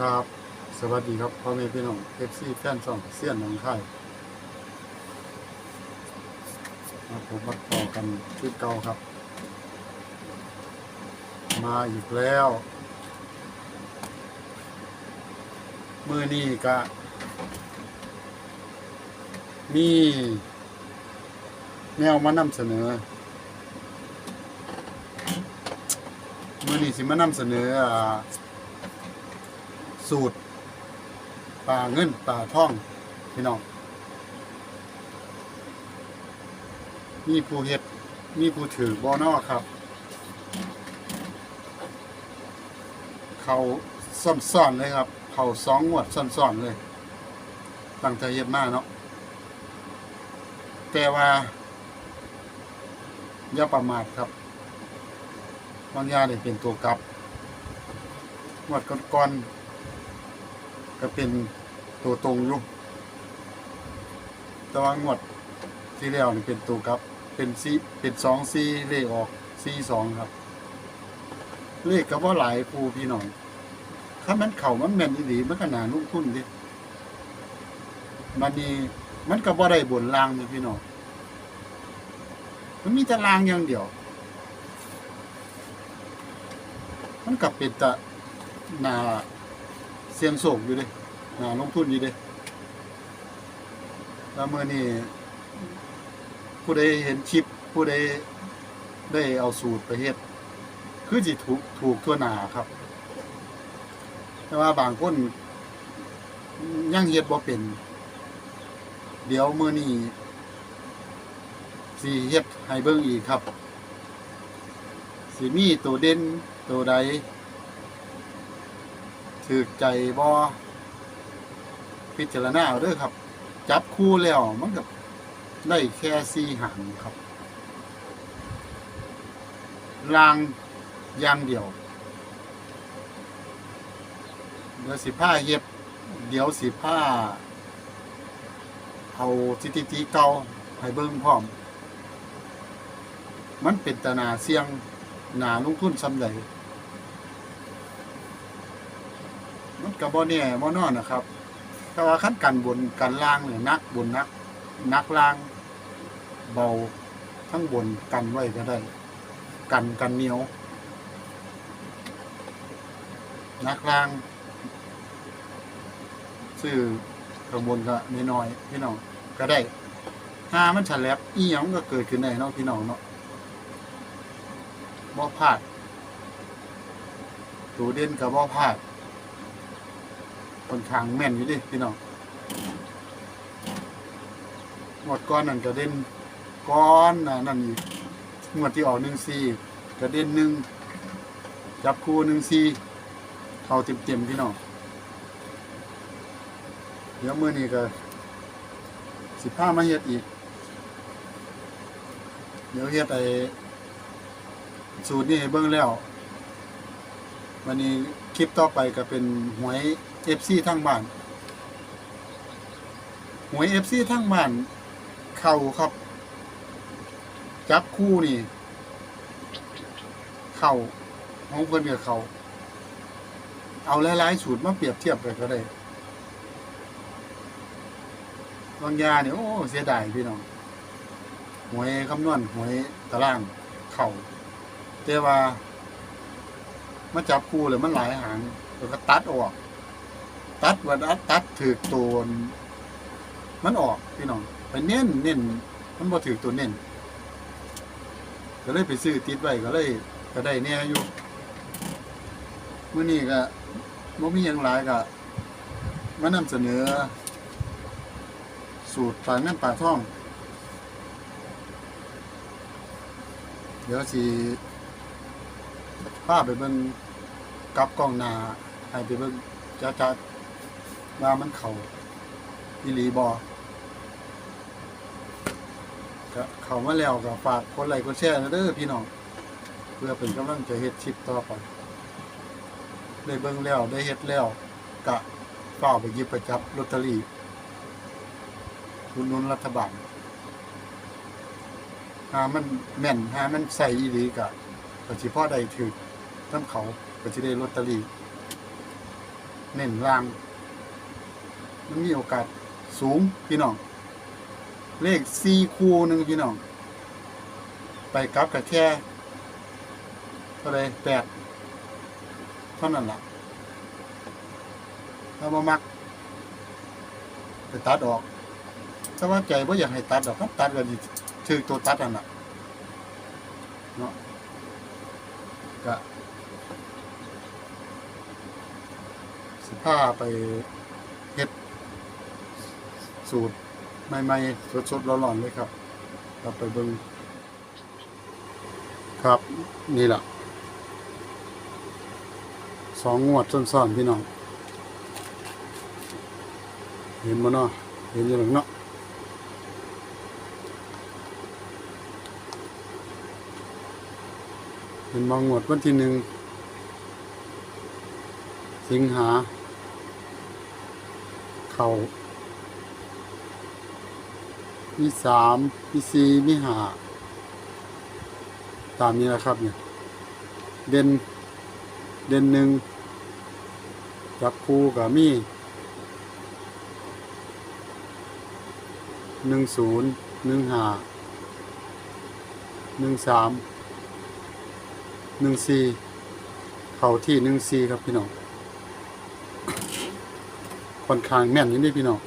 ครับ สวัสดีครับพ่อแม่พี่น้องเอฟซีแฟนช่องเสี้ยนหนองคายมาผมมาต่อกันที่เก่าครับ มาอีกแล้วมือนี้ก็มีแนวมานำเสนอ มือนี้สิมานำเสนออ่า สูตรปลาเงินปลาท่องพี่น้องมีผู้เฮ็ดมีผู้ถือบอนอครับ เขาซ่อนๆเลยครับ เขาสองงวดซ่อนๆเลย ตั้งใจเฮ็ดมากเนาะแต่ว่าอย่าประมาทครับบางยางนี่เป็นตัวกลับงวดก่อนๆ ก็เป็นตัวตรงอยู่แต่ว่างวดที่แล้วนี่เป็นตัวครับ เป็นซีเป็นสองซีเลขออกซีสองครับ เลขก็ว่าหลายผู้พี่น้องถ้ามันเข่ามันแม่นอีหลีมันก็นาลุ่งทุ่นดิมันนี่มันก็บ่ได้บนลางนี่พี่น้องมันมีแต่ลางอย่างเดียว มันก็เป็นแต่หนา เสียงโศกอยู่เด้หาลงทุนอยู่เด้แล้วเมื่อนี้ผู้ใดเห็นคลิปผู้ใดได้เอาสูตรไปเฮ็ดคือสิถูกถูกทั่วหนาครับ แต่ว่าบางคนยังเฮ็ดบ่เป็น เดี๋ยวเมื้อนี้สิเฮ็ดให้เบิ่งอีกครับสิมีตัวเด่นตัวใด ถือใจบอพิจารณาเอาเด้อครับ จับคู่แล้วมันกับได้แค่สี่หางครับลางยางเดียว เดี๋ยวสิผ้าเย็บ เดี๋ยวสิผ้าเอาสถิติเก่าให้เบิ่งพร้อม มันเป็นตนาเสียงหนาลงทุนสำใด มันก็บ่แน่บ่นอนนะครับ แต่ว่าขั้นกันบนกันล่างเนี่ยนักบนนักนักล่างเบาทั้งบนกันไว้ก็ได้ กันกันเหนียว นักล่างซื้อข้างบนก็น้อยๆพี่น้องก็ได้ถ้ามันฉลับอีหยังก็เกิดขึ้นได้เนาะพี่น้องเนาะบ่พลาดตัวเด่นกับบ่พลาด ค่อนข้างแม่นอยู่ดิพี่น้องหมดก้อนนั่นกระเด็นก้อนนะนั่นอีกงวดที่ออกหนึ่งซีกระเด็นหนึ่งจับคู่หนึ่งซีเข้าเต็มเต็มๆพี่น้องเดี๋ยวมือนี้ก็สิบผ้ามาเฮ็ดอีก เดี๋ยวเฮ็ดไอ้สูตรนี้ให้เบิ่งแล้ว วันนี้คลิปต่อไปก็เป็นหวย เอฟซีทั้งบ้านหวยเอฟซีทั้งบ้าน เข่าครับ จับคู่นี่ เข่าของเพื่อนกับเขาเอาหลายๆสูตรมาเปรียบเทียบกันก็ได้บางยาเนี่ยโอ้เสียดายพี่น้องหวยคำนวณหวยตารางเข่าแต่ว่ามาจับคู่เลยมันหลายหางแล้วก็ตัดออก ตัดวันตัดตัดถือตัวมันออกพี่น้องไปเน้นเน้นมันบ่ถือตัวเน้นก็เลยไปซื้อติดไว้ก็เลยก็ได้แน่อยู่มื้อนี้ก็บ่มีหยังหลายก็มานำเสนอ สูตรปลาเงินปลาทอง เดี๋ยวสิพาไปเบิ่งกับกล้องหน้าให้ไปเบิ่งจ้าจ้า ว่ามันเขาอีหลีบ่ก็เขามาแล้วก็ฝากกดไลค์กดแชร์นะเด้อพี่น้อง เพื่อเป็นกำลังใจเฮ็ดคลิปต่อไปได้เบิ่งแล้วได้เฮ็ดแล้วก็เฝ้าไปยิบไปจับลอตเตอรี่อุดหนุนรัฐบาลหามันแม่นหามันใส่อีหลีก็ก็สิพ่อได้ถือน้ำเขาก็สิได้ลอตเตอรี่เน้นล่าง มันมีโอกาสสูงพี่น้อง เลขสี่คูหนึ่งพี่น้อง ไปกลับกับแค่เท่าไรแปดเท่านั้นแหละถ้ามามักไปตัดออกถ้าว่าใจว่าอยากให้ตัดดอกครับตัดก็ดีถือตัวตัดนั่นแหละเนาะก็สิผ้าไป สูตรใหม่ๆสดๆร้อนๆเลยครับเราไปเบิ่งครับนี่แหละสองงวดซ้อนๆพี่น้องเห็นบ่เนาะเห็นอยู่หลังเนาะเห็นบางงวดวันที่หนึ่งสิงหา เข่า มีสามมีสี่มีห้าตามนี้นะครับเนี่ย เด่น เด่นหนึ่งจับคู่กับมีหนึ่งศูนย์หนึ่งห้าหนึ่งสามหนึ่งสี่เข่าที่หนึ่งสี่ครับพี่น้องค่อนข้างแม่นนี่นี่พี่น้อง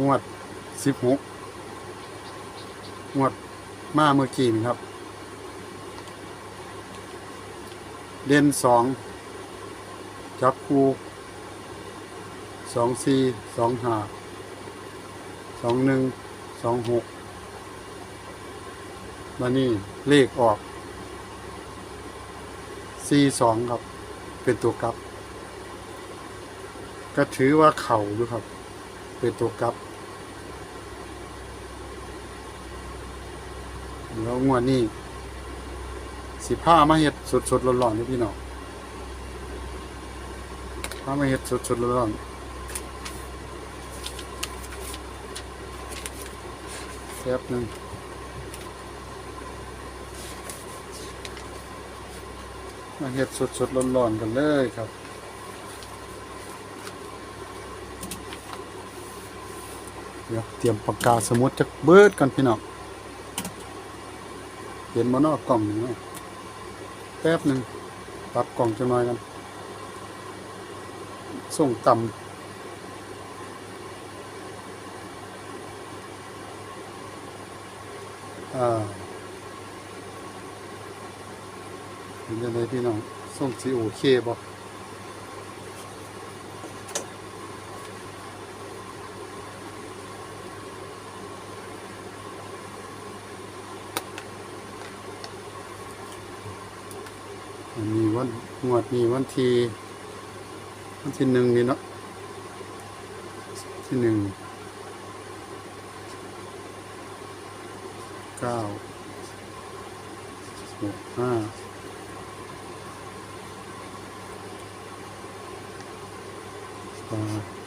งวดสิบหกงวดมาเมื่อกี้นี่ครับ เด่นสองจับคู่สองสี่สองห้าสองหนึ่งสองหกมานี่เลขออกสี่สองครับ เป็นตัวกลับ ก็ถือว่าเข่าอยู่ครับ เป็นตัวกลับ แล้วงวดนี้สิผ้ามาเห็ดสดสดๆร้อนๆนี่พี่น้องผ้ามาเห็ดสดสดๆร้อนๆแป๊บหนึ่งมาเห็ดสดสดๆร้อนๆกันเลยครับเดี๋ยวเตรียมปากกาสมุดจักเบิดกันพี่น้อง เห็นมานอกกล่องหนึ่งไหมแป๊บหนึ่งปรับกล่องจะน้อยกัน ส่งต่ำอ่าเห็นยังไงพี่น้องส่งสีโอเคบ่อันนี้วัน งวดนี้วันที่วันที่หนึ่งนี่เนาะที่หนึ่งเก้าหกห้าสอง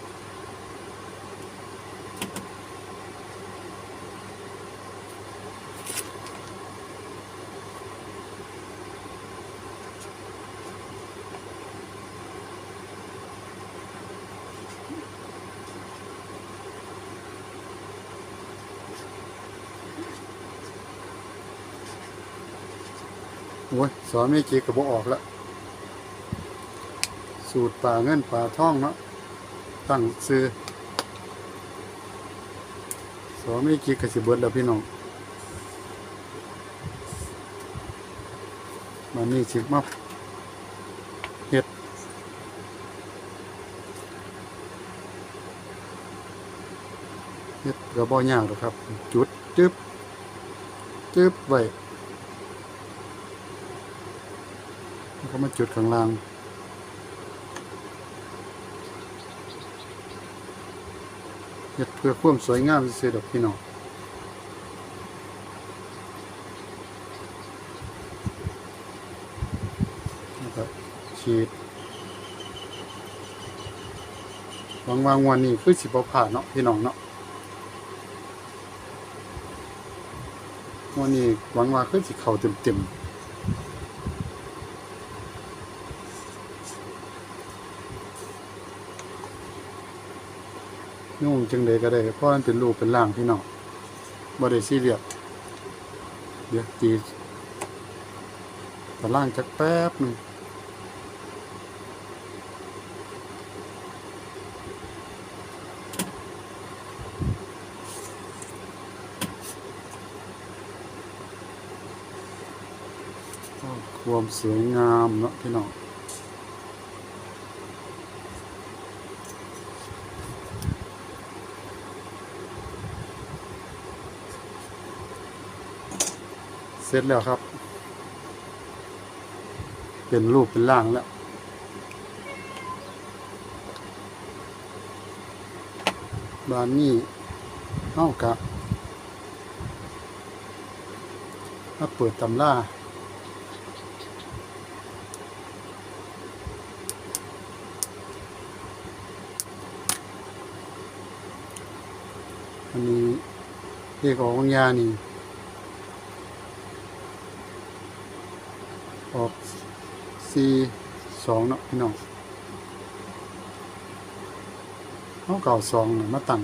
โอ้ยสอนไม่เกี่กับบ่ออกละสูตรป่าเงินป่าท่องเนาะตั้งซื้อสอนไม่เกีกับสิเบิร์ดแล้วพี่น้องมันนี่สิมาเฮ็ดเฮ็ดกระบอกยากหรอครับ จุดจึ๊บจึ๊บไว้ แล้วก็มาจุดข้างล่างเพื่อความสวยงามซื่อๆดอกพี่น้องแล้วก็ฉีดวังวางวันนี้คือสิบผ่านเนาะพี่น้องเนาะวันนี้หวังว่าคือสิเข้าเต็มๆ ยุ่งจังใดก็ได้เพราะมันเป็นรูปเป็นร่างพี่น้องบ่ได้ซีเรียสเดี๋ยวตีตารางจักแป๊บนึงความสวยงามเนาะพี่น้อง ร็จแล้วครับ เป็นรูปเป็นร่างแล้วบานนี้เอ้ากะมาเปิดตำล่าอันนี้เรียกอองยานี่ ออกีสองเนาะพี่น้องเอาเก่าสองน่ะมาตั้ง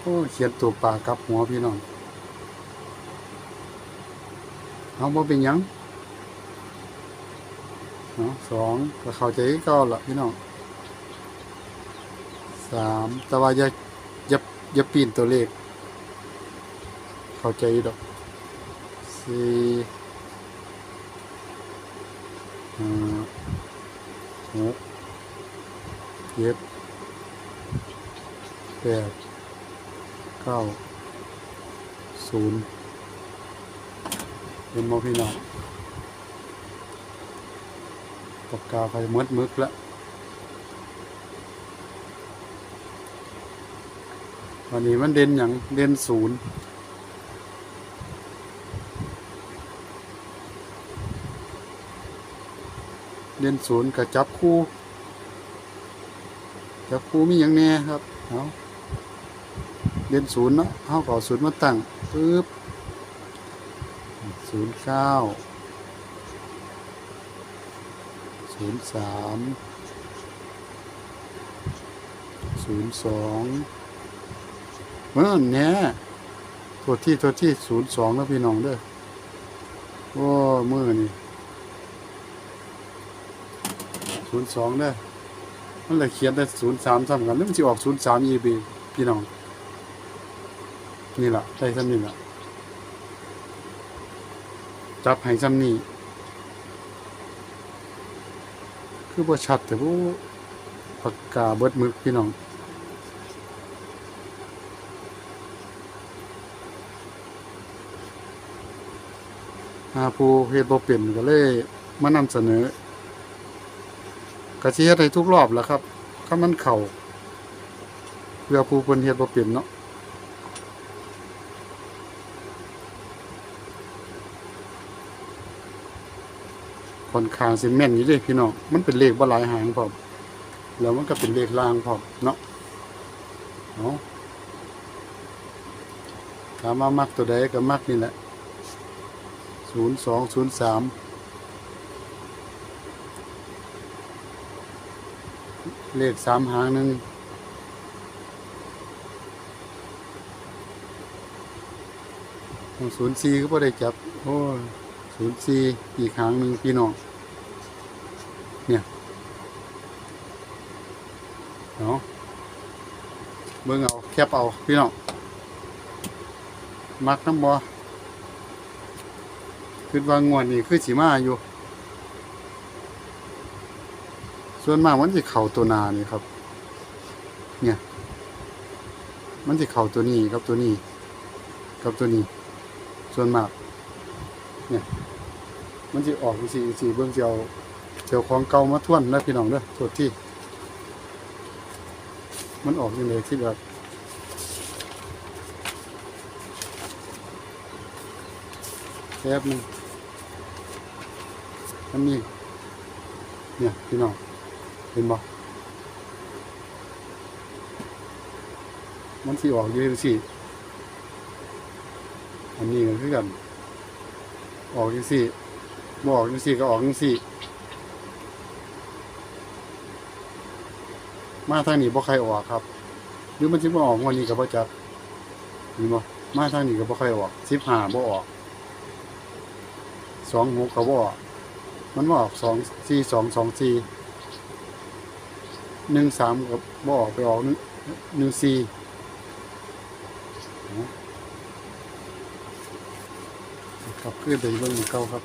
โอ้เขียนตัวปลากับหัวพี่น้องเอาบ่เป็นยังเนาะสองก็เข้าใจก็ละพี่น้องสามแต่ว่าอย่าอย่าอย่าปีนตัวเลข เข้าใจดอกสี่ห้าหกเจ็ดแปดเก้าศูนย์เป็นโมพี่น้องปากกาไฟมืดมึกแล้ววันนี้มันเด่นอย่างเด่นศูนย์ เรียนศูนย์กับจับคู่ จับคู่มีอย่างแน่ครับเอาเรียนศูนย์เนาะเอาก่อศูนย์มาตั้งปึ๊บศูนย์เก้าศูนย์สามศูนย์สองเมื่อแน่ตัวที่ตัวที่ศูนย์สองแล้วพี่น้องเด้อโอ้มือนี่ ศูนย์สองได้อมันเลยเขียนได้ศูนย์สามซ้ำกันแล้วมันจะออกศูนย์สามอีบีพี่น้อง นี่แหละได้ซ้ำนี่แหละจับให้ซ้ำนี่คือบ่ชัดแต่ว่าปากกาเบิดมึกพี่น้องหาผู้เฮ็ดบ่เป็นก็เลยมานำเสนอ กระสิเฮ็ดให้ทุกรอบแล้วครับถ้ามันเข้าเพื่อผู้เพิ่นเฮ็ดบ่เป็นเนาะค่อนข้างสิแม่นอยู่เด้พี่น้องมันเป็นเลขบ่หลายหางพร้อมแล้วมันก็เป็นเลขลางพร้อมเนาะเอาะถามว่ามักตัวใดก็มักนี่แหละ0203 เลขสามหางหนึ่งศูนย์สี่ก็ไ่ได้จับ โอ้ศูนย์สี่อีกหางหนึ่งพี่น้องเนี่ยเอาเบิ่งเอาแคบเอาพี่น้องมักน้ำบอคือวางงวดนี่คือสีมาอยู่ ส่วนมากมันจะเข่าตัวนานี่ครับ เนี่ย มันจะเข่าตัวนี้ครับตัวนี้ กับตัวนี้ ส่วนมาก เนี่ย มันจะออกสีสีเบื้องเจียวเจียวของเก่ามาท่วนนะพี่น้องเด้อโทษที่ มันออกยังไงที่แบบแป๊บนึงอันนี้เนี่ยพี่น้อง ห็นบ่มันสีออกอยู่ที่สีอันนี้ก็คือกัน ออกที่สี่บ่ออกที่สีก็ออกที่สี่มาทางนี้บ่ใครออกครับหรือมันชิบ่ออกวันนี้กับพ่อจักเห็นบ่มาทางนี้กับพ่อใครออกชิบห้าบ่ออกสองหกก็บ่ออกมันบ่ออกสองสี่สองสองสี่ 4 2 2 4 1 3ก็บ่ออกไปออก1 1 4ครับคือเป็นเบิ่งเก่าครับ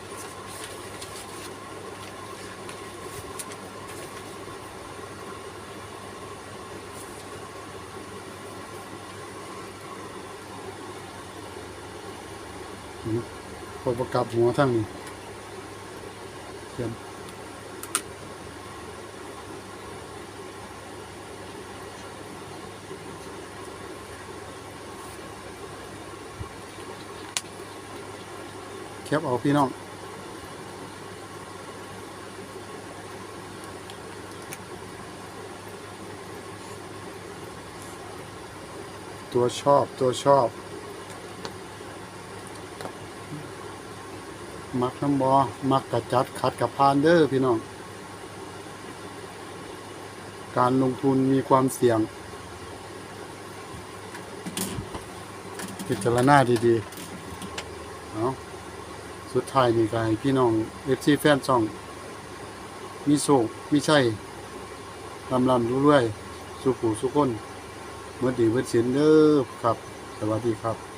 พอประกับหัวทั้งนี้เขียน ปเอาพี่น้องตัวชอบตัวชอบ มักน้ำบอมักกระจัดขัดกับพานเด้อพี่น้อง การลงทุนมีความเสี่ยง พิจารณาดีๆ เอา สุดท้ายนี่ก็ให้พี่น้องเอฟซีแฟนช่อง มีโศกมีชัยลำลำรู้รวยสุขูสุขคนเมื่อดีเมื่อสินเด้อครับ สวัสดีครับ